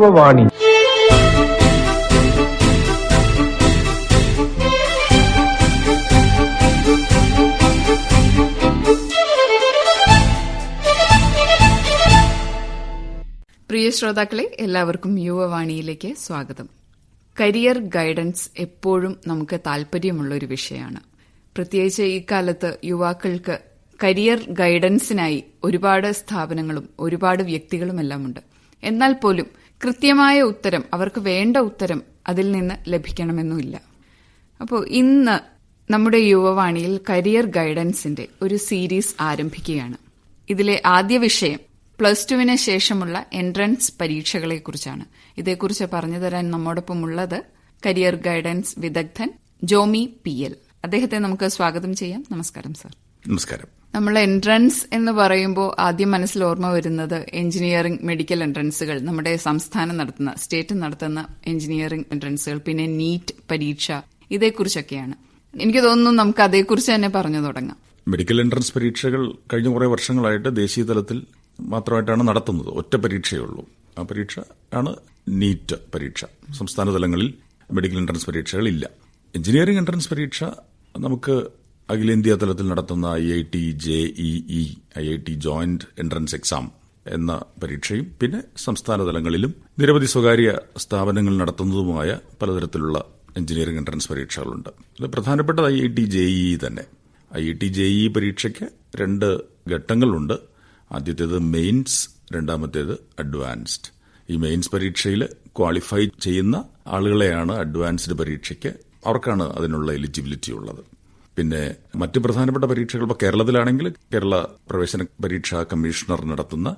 യുവവാണി പ്രിയ ശ്രോതാക്കളെ എല്ലാവർക്കും യുവവാണിയിലേക്ക് സ്വാഗതം. കരിയർ ഗൈഡൻസ് എപ്പോഴും നമുക്ക് താല്പര്യമുള്ള ഒരു വിഷയമാണ്. പ്രത്യേകിച്ച് ഈ കാലത്ത് യുവാക്കൾക്ക് കരിയർ ഗൈഡൻസിനായി ഒരുപാട് സ്ഥാപനങ്ങളും ഒരുപാട് വ്യക്തികളുമെല്ലാം ഉണ്ട് എന്നാൽ പോലും കൃത്യമായ ഉത്തരം അവർക്ക് വേണ്ട ഉത്തരം അതിൽ നിന്ന് ലഭിക്കണമെന്നുമില്ല. അപ്പോൾ ഇന്ന് നമ്മുടെ യുവവാണിയിൽ കരിയർ ഗൈഡൻസിന്റെ ഒരു സീരീസ് ആരംഭിക്കുകയാണ്. ഇതിലെ ആദ്യ വിഷയം പ്ലസ് ടുവിന് ശേഷമുള്ള എൻട്രൻസ് പരീക്ഷകളെക്കുറിച്ചാണ്. ഇതേക്കുറിച്ച് പറഞ്ഞു തരാൻ നമ്മോടൊപ്പം ഉള്ളത് കരിയർ ഗൈഡൻസ് വിദഗ്ധൻ ജോമി പി എൽ. അദ്ദേഹത്തെ നമുക്ക് സ്വാഗതം ചെയ്യാം. നമസ്കാരം സർ. നമസ്കാരം. നമ്മൾ എൻട്രൻസ് എന്ന് പറയുമ്പോൾ ആദ്യം മനസ്സിൽ ഓർമ്മ വരുന്നത് എഞ്ചിനീയറിംഗ് മെഡിക്കൽ എൻട്രൻസുകൾ നമ്മുടെ സംസ്ഥാനം നടത്തുന്ന സ്റ്റേറ്റ് നടത്തുന്ന എഞ്ചിനീയറിംഗ് എൻട്രൻസുകൾ പിന്നെ നീറ്റ് പരീക്ഷ ഇതേക്കുറിച്ചൊക്കെയാണ്. എനിക്ക് തോന്നുന്നു നമുക്ക് അതേക്കുറിച്ച് തന്നെ പറഞ്ഞു തുടങ്ങാം. മെഡിക്കൽ എൻട്രൻസ് പരീക്ഷകൾ കഴിഞ്ഞ കുറേ വർഷങ്ങളായിട്ട് ദേശീയ തലത്തിൽ മാത്രമായിട്ടാണ് നടത്തുന്നത്. ഒറ്റ പരീക്ഷയേ ഉള്ളൂ. ആ പരീക്ഷ ആണ് നീറ്റ് പരീക്ഷ. സംസ്ഥാന തലങ്ങളിൽ മെഡിക്കൽ എൻട്രൻസ് പരീക്ഷകളില്ല. എഞ്ചിനീയറിംഗ് എൻട്രൻസ് പരീക്ഷ നമുക്ക് അഖിലേന്ത്യാ തലത്തിൽ നടത്തുന്ന I I T J E I I T joint entrance exam എന്ന പരീക്ഷയും പിന്നെ സംസ്ഥാന തലങ്ങളിലും നിരവധി സ്വകാര്യ സ്ഥാപനങ്ങൾ നടത്തുന്നതുമായ പലതരത്തിലുള്ള എഞ്ചിനീയറിംഗ് എൻട്രൻസ് പരീക്ഷകളുണ്ട്. ഇത് പ്രധാനപ്പെട്ടത് I I T J E തന്നെ. I I T J E പരീക്ഷയ്ക്ക് രണ്ട് ഘട്ടങ്ങളുണ്ട്. ആദ്യത്തേത് മെയിൻസ് രണ്ടാമത്തേത് അഡ്വാൻസ്ഡ്. ഈ മെയിൻസ് പരീക്ഷയിൽ ക്വാളിഫൈ ചെയ്യുന്ന ആളുകളെയാണ് അഡ്വാൻസ്ഡ് പരീക്ഷയ്ക്ക് അവർക്കാണ് അതിനുള്ള എലിജിബിലിറ്റി ഉള്ളത്. പിന്നെ മറ്റ് പ്രധാനപ്പെട്ട പരീക്ഷകൾ ഇപ്പോൾ കേരളത്തിലാണെങ്കിൽ കേരള പ്രവേശന പരീക്ഷാ കമ്മീഷണർ നടത്തുന്ന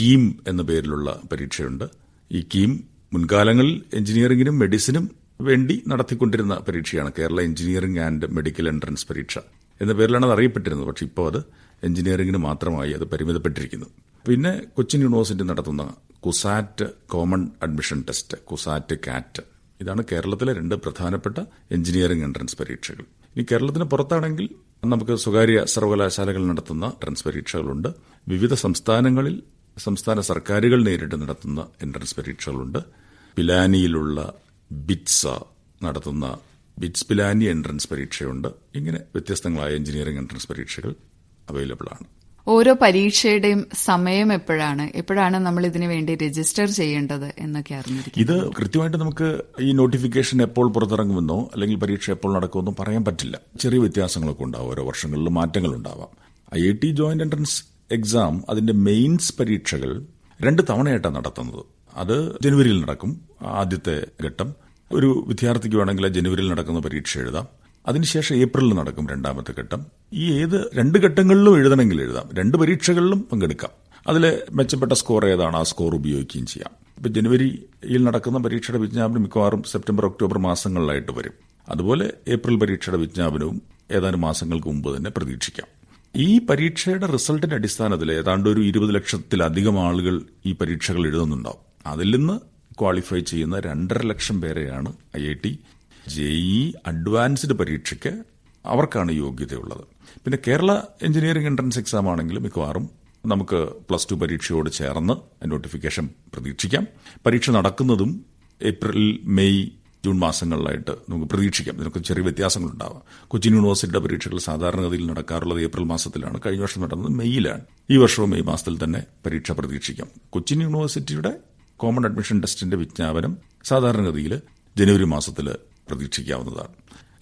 കീം എന്ന പേരിലുള്ള പരീക്ഷയുണ്ട്. ഈ കീം മുൻകാലങ്ങളിൽ എഞ്ചിനീയറിംഗിനും മെഡിസിനും വേണ്ടി നടത്തിക്കൊണ്ടിരുന്ന പരീക്ഷയാണ്. Kerala engineering and medical entrance പരീക്ഷ എന്ന പേരിലാണ് അത് അറിയപ്പെട്ടിരുന്നത്. പക്ഷേ ഇപ്പോൾ അത് എഞ്ചിനീയറിംഗിന് മാത്രമായി അത് പരിമിതപ്പെട്ടിരിക്കുന്നു. പിന്നെ കൊച്ചിൻ യൂണിവേഴ്സിറ്റി നടത്തുന്ന CUSAT common admission test CUSAT CAT. ഇതാണ് കേരളത്തിലെ രണ്ട് പ്രധാനപ്പെട്ട എഞ്ചിനീയറിംഗ് എൻട്രൻസ് പരീക്ഷകൾ. ഇനി കേരളത്തിന് പുറത്താണെങ്കിൽ നമുക്ക് സ്വകാര്യ സർവകലാശാലകൾ നടത്തുന്ന എൻട്രൻസ് പരീക്ഷകളുണ്ട്. വിവിധ സംസ്ഥാനങ്ങളിൽ സംസ്ഥാന സർക്കാരുകൾ നേരിട്ട് നടത്തുന്ന എൻട്രൻസ് പരീക്ഷകളുണ്ട്. പിലാനിയിലുള്ള ബിറ്റ്സ നടത്തുന്ന ബിറ്റ്സ് പിലാനി എൻട്രൻസ് പരീക്ഷയുണ്ട്. ഇങ്ങനെ വ്യത്യസ്തങ്ങളായ എഞ്ചിനീയറിംഗ് എൻട്രൻസ് പരീക്ഷകൾ അവൈലബിൾ ആണ്. ഓരോ പരീക്ഷയുടെയും സമയം എപ്പോഴാണ്? എപ്പോഴാണ് നമ്മൾ ഇതിനു വേണ്ടി രജിസ്റ്റർ ചെയ്യേണ്ടത് എന്നൊക്കെ അറിഞ്ഞിരിക്കും ഇത് കൃത്യമായിട്ട് നമുക്ക് ഈ നോട്ടിഫിക്കേഷൻ എപ്പോൾ പുറത്തിറങ്ങുമെന്നോ അല്ലെങ്കിൽ പരീക്ഷ എപ്പോൾ നടക്കുമെന്നോ പറയാൻ പറ്റില്ല. ചെറിയ വ്യത്യാസങ്ങളൊക്കെ ഉണ്ടാവും. ഓരോ വർഷങ്ങളിലും മാറ്റങ്ങൾ ഉണ്ടാവാം I I T joint entrance exam അതിന്റെ മെയിൻസ് പരീക്ഷകൾ രണ്ട് തവണയായിട്ടാണ് നടത്തുന്നത്. അത് ജനുവരിയിൽ നടക്കും ആദ്യത്തെ ഘട്ടം. ഒരു വിദ്യാർത്ഥിക്ക് വേണമെങ്കിൽ ജനുവരിയിൽ നടക്കുന്ന പരീക്ഷ എഴുതാം. അതിനുശേഷം ഏപ്രിലിൽ നടക്കും രണ്ടാമത്തെ ഘട്ടം. ഈ ഏത് രണ്ട് ഘട്ടങ്ങളിലും എഴുതണമെങ്കിൽ എഴുതാം. രണ്ട് പരീക്ഷകളിലും പങ്കെടുക്കാം. അതിൽ മെച്ചപ്പെട്ട സ്കോർ ഏതാണ്? ആ സ്കോർ ഉപയോഗിക്കുകയും ചെയ്യാം. ഇപ്പൊ ജനുവരിയിൽ നടക്കുന്ന പരീക്ഷയുടെ വിജ്ഞാപനം മിക്കവാറും സെപ്റ്റംബർ ഒക്ടോബർ മാസങ്ങളിലായിട്ട് വരും. അതുപോലെ ഏപ്രിൽ പരീക്ഷയുടെ വിജ്ഞാപനവും ഏതാനും മാസങ്ങൾക്ക് മുമ്പ് തന്നെ പ്രതീക്ഷിക്കാം. ഈ പരീക്ഷയുടെ റിസൾട്ടിന്റെ അടിസ്ഥാനത്തിൽ ഏതാണ്ട് ഒരു ഇരുപത് ലക്ഷത്തിലധികം ആളുകൾ ഈ പരീക്ഷകൾ എഴുതുന്നുണ്ടാവും. അതിൽ നിന്ന് ക്വാളിഫൈ ചെയ്യുന്ന രണ്ടര ലക്ഷം പേരെയാണ് I I T JEE advanced പരീക്ഷയ്ക്ക് അവർക്കാണ് യോഗ്യതയുള്ളത്. പിന്നെ കേരള എഞ്ചിനീയറിംഗ് എൻട്രൻസ് എക്സാം ആണെങ്കിൽ മിക്കവാറും നമുക്ക് പ്ലസ് ടു പരീക്ഷയോട് ചേർന്ന് നോട്ടിഫിക്കേഷൻ പ്രതീക്ഷിക്കാം. പരീക്ഷ നടക്കുന്നതും ഏപ്രിൽ മെയ് ജൂൺ മാസങ്ങളിലായിട്ട് നമുക്ക് പ്രതീക്ഷിക്കാം. ഇതിനൊക്കെ ചെറിയ വ്യത്യാസങ്ങളുണ്ടാവാം. കൊച്ചിൻ യൂണിവേഴ്സിറ്റിയുടെ പരീക്ഷകൾ സാധാരണഗതിയിൽ നടക്കാറുള്ളത് ഏപ്രിൽ മാസത്തിലാണ്. കഴിഞ്ഞ വർഷം നടന്നത് മെയ്യിലാണ്. ഈ വർഷവും മെയ് മാസത്തിൽ തന്നെ പരീക്ഷ പ്രതീക്ഷിക്കാം. കൊച്ചിൻ യൂണിവേഴ്സിറ്റിയുടെ കോമൺ അഡ്മിഷൻ ടെസ്റ്റിന്റെ വിജ്ഞാപനം സാധാരണഗതിയിൽ ജനുവരി മാസത്തിൽ പ്രതീക്ഷിക്കാവുന്നതാണ്.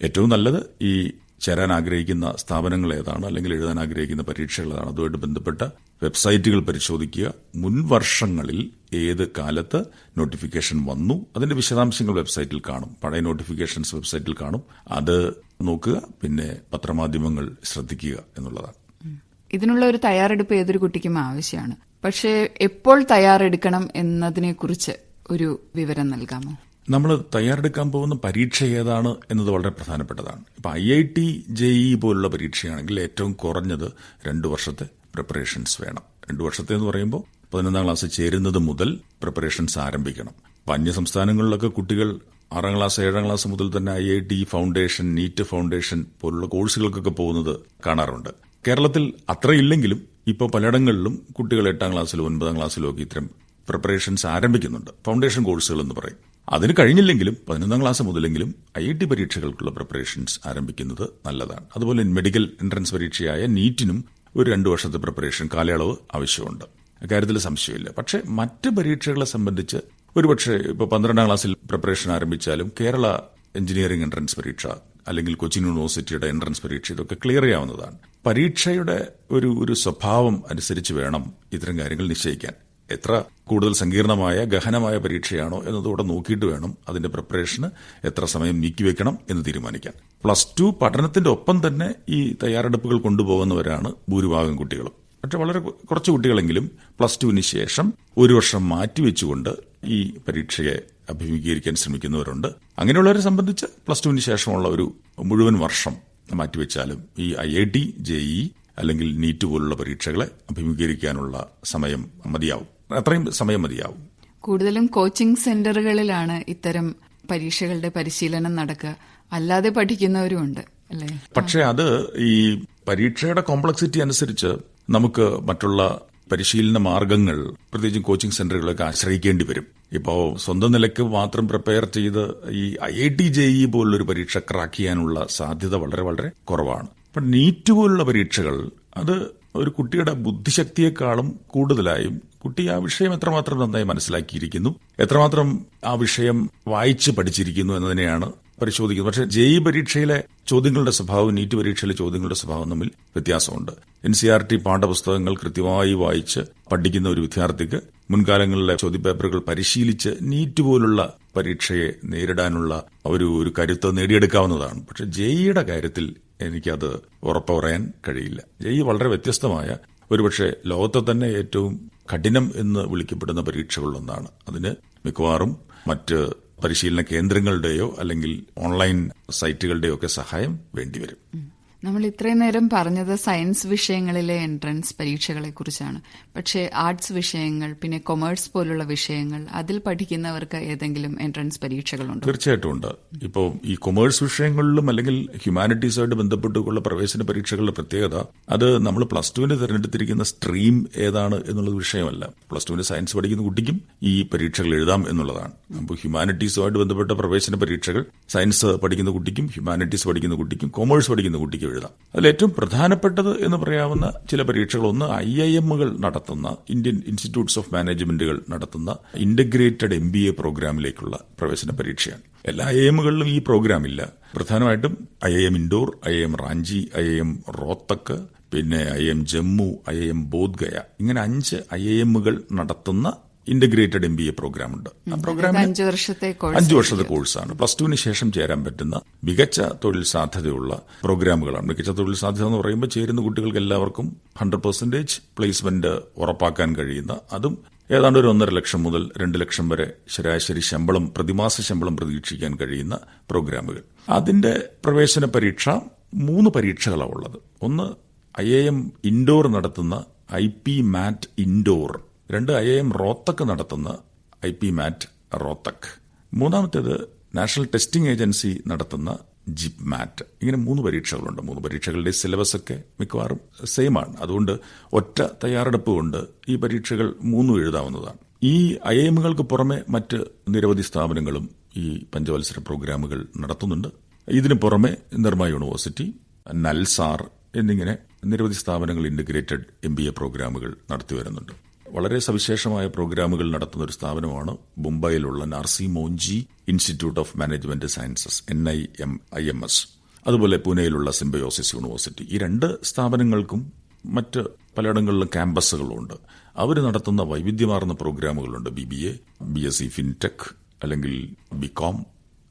ഏറ്റവും നല്ലത് ഈ ചേരാൻ ആഗ്രഹിക്കുന്ന സ്ഥാപനങ്ങൾ ഏതാണ് അല്ലെങ്കിൽ എഴുതാൻ ആഗ്രഹിക്കുന്ന പരീക്ഷകൾ ഏതാണ് അതുമായിട്ട് ബന്ധപ്പെട്ട വെബ്സൈറ്റുകൾ പരിശോധിക്കുക. മുൻ വർഷങ്ങളിൽ ഏത് കാലത്ത് നോട്ടിഫിക്കേഷൻ വന്നു അതിന്റെ വിശദാംശങ്ങൾ വെബ്സൈറ്റിൽ കാണും. പഴയ നോട്ടിഫിക്കേഷൻസ് വെബ്സൈറ്റിൽ കാണും. അത് നോക്കുക പിന്നെ പത്രമാധ്യമങ്ങൾ ശ്രദ്ധിക്കുക എന്നുള്ളതാണ്. ഇതിനുള്ള ഒരു തയ്യാറെടുപ്പ് ഏതൊരു കുട്ടിക്കും ആവശ്യമാണ്. പക്ഷേ എപ്പോൾ തയ്യാറെടുക്കണം എന്നതിനെക്കുറിച്ച് ഒരു വിവരം നൽകാമോ? നമ്മൾ തയ്യാറെടുക്കാൻ പോകുന്ന പരീക്ഷ ഏതാണ് എന്നത് വളരെ പ്രധാനപ്പെട്ടതാണ്. ഇപ്പൊ ഐ ഐ ടി ജെഇ പോലുള്ള പരീക്ഷയാണെങ്കിൽ ഏറ്റവും കുറഞ്ഞത് രണ്ടു വർഷത്തെ പ്രിപ്പറേഷൻസ് വേണം. രണ്ടു വർഷത്തെ എന്ന് പറയുമ്പോൾ പതിനൊന്നാം ക്ലാസ് ചേരുന്നത് മുതൽ പ്രിപ്പറേഷൻസ് ആരംഭിക്കണം. അപ്പൊ അന്യ സംസ്ഥാനങ്ങളിലൊക്കെ കുട്ടികൾ ആറാം ക്ലാസ് ഏഴാം ക്ലാസ് മുതൽ തന്നെ I I T foundation NEET foundation പോലുള്ള കോഴ്സുകൾക്കൊക്കെ പോകുന്നത് കാണാറുണ്ട്. കേരളത്തിൽ അത്രയില്ലെങ്കിലും ഇപ്പോൾ പലയിടങ്ങളിലും കുട്ടികൾ എട്ടാം ക്ലാസ്സിലും ഒൻപതാം ക്ലാസ്സിലും ഒക്കെ ഇത്തരം പ്രിപ്പറേഷൻസ് ആരംഭിക്കുന്നുണ്ട്. ഫൗണ്ടേഷൻ കോഴ്സുകൾ എന്ന് പറയും. അതിന് കഴിഞ്ഞില്ലെങ്കിലും പതിനൊന്നാം ക്ലാസ് മുതലെങ്കിലും ഐ ടി പരീക്ഷകൾക്കുള്ള പ്രിപ്പറേഷൻസ് ആരംഭിക്കുന്നത് നല്ലതാണ്. അതുപോലെ മെഡിക്കൽ എൻട്രൻസ് പരീക്ഷയായ നീറ്റിനും ഒരു രണ്ട് വർഷത്തെ പ്രിപ്പറേഷൻ കാലയളവ് ആവശ്യമുണ്ട്. അക്കാര്യത്തിൽ സംശയമില്ല. പക്ഷേ മറ്റ് പരീക്ഷകളെ സംബന്ധിച്ച് ഒരുപക്ഷെ ഇപ്പോൾ പന്ത്രണ്ടാം ക്ലാസ്സിൽ പ്രിപ്പറേഷൻ ആരംഭിച്ചാലും കേരള എഞ്ചിനീയറിംഗ് എൻട്രൻസ് പരീക്ഷ അല്ലെങ്കിൽ കൊച്ചിൻ യൂണിവേഴ്സിറ്റിയുടെ എൻട്രൻസ് പരീക്ഷ ഇതൊക്കെ ക്ലിയർ ചെയ്യാവുന്നതാണ്. പരീക്ഷയുടെ ഒരു ഒരു സ്വഭാവം അനുസരിച്ച് വേണം ഇത്തരം കാര്യങ്ങൾ നിശ്ചയിക്കാൻ. എത്ര കൂടുതൽ സങ്കീർണമായ ഗഹനമായ പരീക്ഷയാണോ എന്നതോടെ നോക്കിയിട്ട് വേണം അതിന്റെ പ്രിപ്പറേഷന് എത്ര സമയം നീക്കിവെക്കണം എന്ന് തീരുമാനിക്കാൻ. പ്ലസ് ടു പഠനത്തിന്റെ ഒപ്പം തന്നെ ഈ തയ്യാറെടുപ്പുകൾ കൊണ്ടുപോകുന്നവരാണ് ഭൂരിഭാഗം കുട്ടികളും. പക്ഷെ വളരെ കുറച്ച് കുട്ടികളെങ്കിലും പ്ലസ് ടുവിന് ശേഷം ഒരു വർഷം മാറ്റിവെച്ചുകൊണ്ട് ഈ പരീക്ഷയെ അഭിമുഖീകരിക്കാൻ ശ്രമിക്കുന്നവരുണ്ട്. അങ്ങനെയുള്ളവരെ സംബന്ധിച്ച് പ്ലസ് ടുവിന് ശേഷമുള്ള ഒരു മുഴുവൻ വർഷം മാറ്റിവെച്ചാലും ഈ ഐ ഐ ടി ജെഇ അല്ലെങ്കിൽ നീറ്റ് പോലുള്ള പരീക്ഷകളെ അഭിമുഖീകരിക്കാനുള്ള സമയം മതിയാവും. അത്രയും സമയം മതിയാവും. കൂടുതലും കോച്ചിംഗ് സെന്ററുകളിലാണ് ഇത്തരം പരീക്ഷകളുടെ പരിശീലനം നടക്കുക. അല്ലാതെ പഠിക്കുന്നവരുമുണ്ട് അല്ലേ? പക്ഷേ അത് ഈ പരീക്ഷയുടെ കോംപ്ലക്സിറ്റി അനുസരിച്ച് നമുക്ക് മറ്റുള്ള പരിശീലന മാർഗങ്ങൾ പ്രത്യേകിച്ചും കോച്ചിങ് സെന്ററുകളൊക്കെ ആശ്രയിക്കേണ്ടി വരും. ഇപ്പോൾ സ്വന്തം നിലയ്ക്ക് മാത്രം പ്രിപ്പയർ ചെയ്ത് ഈ I I T J E പോലുള്ളൊരു പരീക്ഷ ക്രാക്ക് ചെയ്യാനുള്ള സാധ്യത വളരെ വളരെ കുറവാണ്. അപ്പം നീറ്റ് പോലുള്ള പരീക്ഷകൾ അത് ഒരു കുട്ടിയുടെ ബുദ്ധിശക്തിയെക്കാളും കൂടുതലായും കുട്ടി ആ വിഷയം എത്രമാത്രം നന്നായി മനസ്സിലാക്കിയിരിക്കുന്നു എത്രമാത്രം ആ വിഷയം വായിച്ച് പഠിച്ചിരിക്കുന്നു എന്നതിനെയാണ് പരിശോധിക്കുന്നത്. പക്ഷേ ജെഇ പരീക്ഷയിലെ ചോദ്യങ്ങളുടെ സ്വഭാവം നീറ്റ് പരീക്ഷയിലെ ചോദ്യങ്ങളുടെ സ്വഭാവം തമ്മിൽ വ്യത്യാസമുണ്ട്. എൻ സി ആർ ടി പാഠപുസ്തകങ്ങൾ കൃത്യമായി വായിച്ച് പഠിക്കുന്ന ഒരു വിദ്യാർത്ഥിക്ക് മുൻകാലങ്ങളിലെ ചോദ്യപേപ്പറുകൾ പരിശീലിച്ച് നീറ്റ് പോലുള്ള പരീക്ഷയെ നേരിടാനുള്ള ഒരു ഒരു കരുത്ത് നേടിയെടുക്കാവുന്നതാണ്. പക്ഷെ ജെഇയുടെ കാര്യത്തിൽ എനിക്കത് ഉറപ്പ് പറയാൻ കഴിയില്ല. ജെഇ വളരെ വ്യത്യസ്തമായ ഒരുപക്ഷെ ലോകത്തെ തന്നെ ഏറ്റവും കഠിനം എന്ന് വിളിക്കപ്പെടുന്ന പരീക്ഷകളിലൊന്നാണ്. അതിന് മിക്കവാറും മറ്റ് പരിശീലന കേന്ദ്രങ്ങളുടെയോ അല്ലെങ്കിൽ ഓൺലൈൻ സൈറ്റുകളുടെയോ ഒക്കെ സഹായം വേണ്ടിവരും. നമ്മൾ ഇത്രയും നേരം പറഞ്ഞത് സയൻസ് വിഷയങ്ങളിലെ എൻട്രൻസ് പരീക്ഷകളെ കുറിച്ചാണ് പക്ഷേ ആർട്സ് വിഷയങ്ങൾ പിന്നെ കൊമേഴ്സ് പോലുള്ള വിഷയങ്ങൾ അതിൽ പഠിക്കുന്നവർക്ക് ഏതെങ്കിലും എൻട്രൻസ് പരീക്ഷകളുണ്ട്? തീർച്ചയായിട്ടും ഉണ്ട്. ഇപ്പോൾ ഈ കൊമേഴ്സ് വിഷയങ്ങളിലും അല്ലെങ്കിൽ ഹ്യൂമാനിറ്റീസുമായിട്ട് ബന്ധപ്പെട്ടുള്ള പ്രവേശന പരീക്ഷകളുടെ പ്രത്യേകത അത് നമ്മൾ പ്ലസ് ടുവിന് തിരഞ്ഞെടുത്തിരിക്കുന്ന സ്ട്രീം ഏതാണ് എന്നുള്ളത് വിഷയമല്ല. പ്ലസ് ടുവിന് സയൻസ് പഠിക്കുന്ന കുട്ടിക്കും ഈ പരീക്ഷകൾ എഴുതാം എന്നുള്ളതാണ്. അപ്പോൾ ഹ്യൂമാനിറ്റീസുമായിട്ട് ബന്ധപ്പെട്ട പ്രവേശന പരീക്ഷകൾ സയൻസ് പഠിക്കുന്ന കുട്ടിക്കും ഹ്യൂമാനിറ്റീസ് പഠിക്കുന്ന കുട്ടിക്കും കൊമേഴ്സ് പഠിക്കുന്ന കുട്ടിക്കും എഴുതാം. അതിൽ ഏറ്റവും പ്രധാനപ്പെട്ടത് എന്ന് പറയാവുന്ന ചില പരീക്ഷകൾ ഒന്ന് ഐ ഐ എമ്മുകൾ നടത്തുന്ന ഇന്ത്യൻ ഇൻസ്റ്റിറ്റ്യൂട്ട്സ് ഓഫ് മാനേജ്മെന്റുകൾ നടത്തുന്ന ഇന്റഗ്രേറ്റഡ് എം ബി എ പ്രോഗ്രാമിലേക്കുള്ള പ്രവേശന പരീക്ഷയാണ്. എല്ലാ ഐ എമ്മുകളിലും ഈ പ്രോഗ്രാം ഇല്ല. പ്രധാനമായിട്ടും I I M Indore I I M Ranchi I I M Rohtak പിന്നെ I M Jammu I M Bodhgaya ഇങ്ങനെ അഞ്ച് ഐ എമ്മുകൾ നടത്തുന്ന integrated M B A programme ഉണ്ട്. ആ പ്രോഗ്രാം അഞ്ചു വർഷത്തെ അഞ്ചു വർഷത്തെ കോഴ്സാണ് പ്ലസ് ടുവിന് ശേഷം ചേരാൻ പറ്റുന്ന മികച്ച തൊഴിൽ സാധ്യതയുള്ള പ്രോഗ്രാമുകളാണ് മികച്ച തൊഴിൽ സാധ്യത എന്ന് പറയുമ്പോൾ ചേരുന്ന കുട്ടികൾക്ക് എല്ലാവർക്കും ഹൺഡ്രഡ് പെർസെന്റേജ് പ്ലേസ്മെന്റ് ഉറപ്പാക്കാൻ കഴിയുന്ന അതും ഏതാണ്ട് ഒരു ഒന്നര ലക്ഷം മുതൽ രണ്ട് ലക്ഷം വരെ ശരാശരി ശമ്പളം പ്രതിമാസ ശമ്പളം പ്രതീക്ഷിക്കാൻ കഴിയുന്ന പ്രോഗ്രാമുകൾ അതിന്റെ പ്രവേശന പരീക്ഷ മൂന്ന് പരീക്ഷകളാണ് ഉള്ളത്. ഒന്ന് ഐ എ എം ഇൻഡോർ നടത്തുന്ന ഐ പി മാറ്റ് ഇൻഡോർ രണ്ട് ഐ എം റോത്തക്ക് നടത്തുന്ന ഐ പി മാറ്റ് റോത്തക്ക് മൂന്നാമത്തേത് നാഷണൽ ടെസ്റ്റിംഗ് ഏജൻസി നടത്തുന്ന ജിപ് മാറ്റ്. ഇങ്ങനെ മൂന്ന് പരീക്ഷകളുണ്ട്. മൂന്ന് പരീക്ഷകളുടെ സിലബസ് ഒക്കെ മിക്കവാറും സെയിം ആണ്. അതുകൊണ്ട് ഒറ്റ തയ്യാറെടുപ്പ് കൊണ്ട് ഈ പരീക്ഷകൾ മൂന്നും എഴുതാവുന്നതാണ്. ഈ ഐ എമ്മുകൾക്ക് പുറമെ മറ്റ് നിരവധി സ്ഥാപനങ്ങളും ഈ പഞ്ചവത്സര പ്രോഗ്രാമുകൾ നടത്തുന്നുണ്ട്. ഇതിനു പുറമെ നിർമ്മ യൂണിവേഴ്സിറ്റി നൽസാർ എന്നിങ്ങനെ നിരവധി സ്ഥാപനങ്ങൾ ഇന്റഗ്രേറ്റഡ് എം ബി എ പ്രോഗ്രാമുകൾ നടത്തി വരുന്നുണ്ട് വളരെ സവിശേഷമായ പ്രോഗ്രാമുകൾ നടത്തുന്ന ഒരു സ്ഥാപനമാണ് മുംബൈയിലുള്ള Narsee Monjee institute of management sciences N I M I M S. അതുപോലെ പൂനെയിലുള്ള സിംബയോസിസ് യൂണിവേഴ്സിറ്റി. ഈ രണ്ട് സ്ഥാപനങ്ങൾക്കും മറ്റ് പലയിടങ്ങളിലും ക്യാമ്പസുകളുണ്ട്. അവർ നടത്തുന്ന വൈവിധ്യമാർന്ന പ്രോഗ്രാമുകളുണ്ട്. B B A B S C fintech അല്ലെങ്കിൽ ബികോം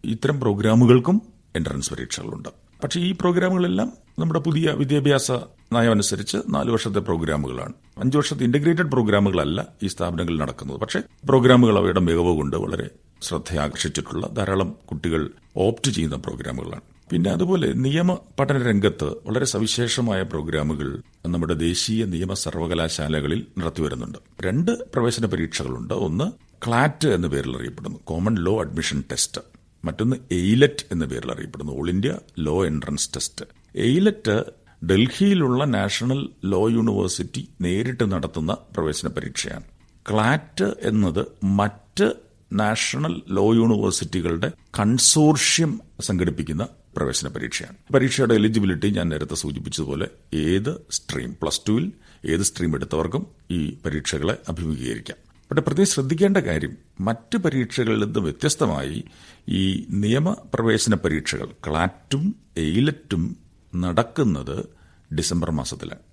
ഇത്തരം പ്രോഗ്രാമുകൾക്കും എൻട്രൻസ് പരീക്ഷകളുണ്ട്. പക്ഷേ ഈ പ്രോഗ്രാമുകളെല്ലാം നമ്മുടെ പുതിയ വിദ്യാഭ്യാസ നയമനുസരിച്ച് നാല് വർഷത്തെ പ്രോഗ്രാമുകളാണ്. അഞ്ചു വർഷത്തെ ഇന്റഗ്രേറ്റഡ് പ്രോഗ്രാമുകളല്ല ഈ സ്ഥാപനങ്ങളിൽ നടക്കുന്നത്. പക്ഷേ പ്രോഗ്രാമുകൾ അവയുടെ മികവ് കൊണ്ട് വളരെ ശ്രദ്ധയാകർഷിച്ചിട്ടുള്ള ധാരാളം കുട്ടികൾ ഓപ്റ്റ് ചെയ്യുന്ന പ്രോഗ്രാമുകളാണ്. പിന്നെ അതുപോലെ നിയമ പഠന രംഗത്ത് വളരെ സവിശേഷമായ പ്രോഗ്രാമുകൾ നമ്മുടെ ദേശീയ നിയമ സർവകലാശാലകളിൽ നടത്തിവരുന്നുണ്ട് രണ്ട് പ്രവേശന പരീക്ഷകളുണ്ട്. ഒന്ന് ക്ലാറ്റ് എന്ന പേരിൽ അറിയപ്പെടുന്നു. കോമൺ ലോ അഡ്മിഷൻ ടെസ്റ്റ് മറ്റൊന്ന് എയ്ലറ്റ് എന്ന പേരിൽ അറിയപ്പെടുന്നു. All India Law Entrance Test. AILET ഡൽഹിയിലുള്ള national law university നേരിട്ട് നടത്തുന്ന പ്രവേശന പരീക്ഷയാണ്. ക്ലാറ്റ് എന്നത് മറ്റ് നാഷണൽ ലോ യൂണിവേഴ്സിറ്റികളുടെ കൺസോർഷ്യം സംഘടിപ്പിക്കുന്ന പ്രവേശന പരീക്ഷയാണ്. പരീക്ഷയുടെ എലിജിബിലിറ്റി ഞാൻ നേരത്തെ സൂചിപ്പിച്ചതുപോലെ ഏത് സ്ട്രീം പ്ലസ് ടുവിൽ ഏത് സ്ട്രീം എടുത്തവർക്കും ഈ പരീക്ഷകളെ അഭിമുഖീകരിക്കാം. പക്ഷെ പ്രത്യേകം ശ്രദ്ധിക്കേണ്ട കാര്യം മറ്റ് പരീക്ഷകളിൽ നിന്ന് വ്യത്യസ്തമായി ഈ നിയമപ്രവേശന പരീക്ഷകൾ ക്ലാറ്റും എയിലറ്റും നടക്കുന്നത് ഡിസംബർ മാസത്തിലാണ്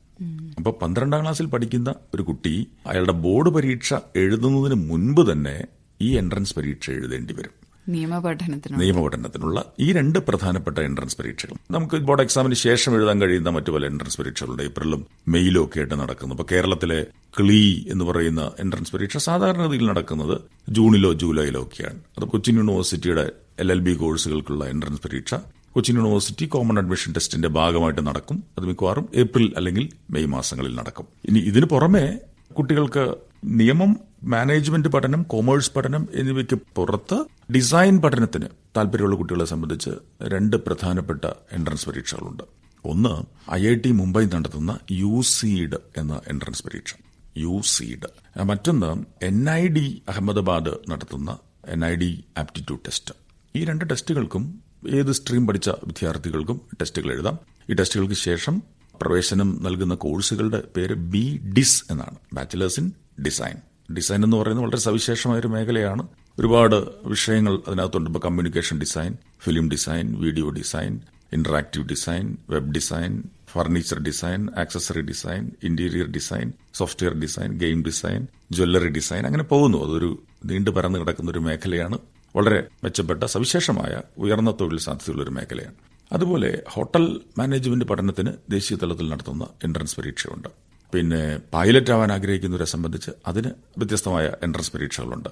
അപ്പോൾ പന്ത്രണ്ടാം ക്ലാസ്സിൽ പഠിക്കുന്ന ഒരു കുട്ടി അയാളുടെ ബോർഡ് പരീക്ഷ എഴുതുന്നതിന് മുൻപ് തന്നെ ഈ എൻട്രൻസ് പരീക്ഷ എഴുതേണ്ടി വരും. നിയമപഠനത്തിന് നിയമപഠനത്തിനുള്ള ഈ രണ്ട് പ്രധാനപ്പെട്ട എൻട്രൻസ് പരീക്ഷകൾ നമുക്ക് ബോർഡ് എക്സാമിന് ശേഷം എഴുതാൻ കഴിയുന്ന മറ്റു പല എൻട്രൻസ് പരീക്ഷകളുണ്ട്. ഏപ്രിലും മെയിലും ഒക്കെ ആയിട്ട് നടക്കുന്നു. ഇപ്പൊ കേരളത്തിലെ ക്ലീ എന്ന് പറയുന്ന എൻട്രൻസ് പരീക്ഷ സാധാരണഗതിയിൽ നടക്കുന്നത് ജൂണിലോ ജൂലൈയിലോ ഒക്കെയാണ്. അത് കൊച്ചിൻ യൂണിവേഴ്സിറ്റിയുടെ എൽ എൽ ബി കോഴ്സുകൾക്കുള്ള എൻട്രൻസ് പരീക്ഷ. കൊച്ചിൻ യൂണിവേഴ്സിറ്റി കോമൺ അഡ്മിഷൻ ടെസ്റ്റിന്റെ ഭാഗമായിട്ട് നടക്കും. അത് മിക്കവാറും ഏപ്രിൽ അല്ലെങ്കിൽ മെയ് മാസങ്ങളിൽ നടക്കും. ഇനി ഇതിന് പുറമെ കുട്ടികൾക്ക് നിയമം മാനേജ്മെന്റ് പഠനം കോമേഴ്സ് പഠനം എന്നിവയ്ക്ക് പുറത്ത് ഡിസൈൻ പഠനത്തിന് താല്പര്യമുള്ള കുട്ടികളെ സംബന്ധിച്ച് രണ്ട് പ്രധാനപ്പെട്ട എൻട്രൻസ് പരീക്ഷകളുണ്ട്. ഒന്ന് ഐ ഐ ടി മുംബൈ നടത്തുന്ന യു സീഡ് എന്ന എൻട്രൻസ് പരീക്ഷ. യു സീഡ് മറ്റൊന്ന് എൻ ഐ ഡി അഹമ്മദാബാദ് നടത്തുന്ന N I D aptitude test ഈ രണ്ട് ടെസ്റ്റുകൾക്കും ഏത് സ്ട്രീം പഠിച്ച വിദ്യാർത്ഥികൾക്കും ടെസ്റ്റുകൾ എഴുതാം. ഈ ടെസ്റ്റുകൾക്ക് ശേഷം പ്രവേശനം നൽകുന്ന കോഴ്സുകളുടെ പേര് ബി ഡിസ് എന്നാണ്. Bachelors in design. ഡിസൈൻ എന്ന് പറയുന്നത് വളരെ സവിശേഷമായ ഒരു മേഖലയാണ്. ഒരുപാട് വിഷയങ്ങൾ അതിനകത്തുണ്ട്. ഇപ്പോൾ communication design film design video design interactive design web design furniture design accessory design interior design software design game design jewellery design അങ്ങനെ പോകുന്നു. അതൊരു നീണ്ടു പരന്ന് കിടക്കുന്ന ഒരു മേഖലയാണ്. വളരെ മെച്ചപ്പെട്ട സവിശേഷമായ ഉയർന്ന തൊഴിൽ സാധ്യതയുള്ള ഒരു മേഖലയാണ്. അതുപോലെ ഹോട്ടൽ മാനേജ്മെന്റ് പഠനത്തിന് ദേശീയ തലത്തിൽ നടത്തുന്ന എൻട്രൻസ് പരീക്ഷയുണ്ട്. പിന്നെ പൈലറ്റ് ആവാൻ ആഗ്രഹിക്കുന്നവരെ സംബന്ധിച്ച് അതിന് വ്യത്യസ്തമായ എൻട്രൻസ് പരീക്ഷകളുണ്ട്.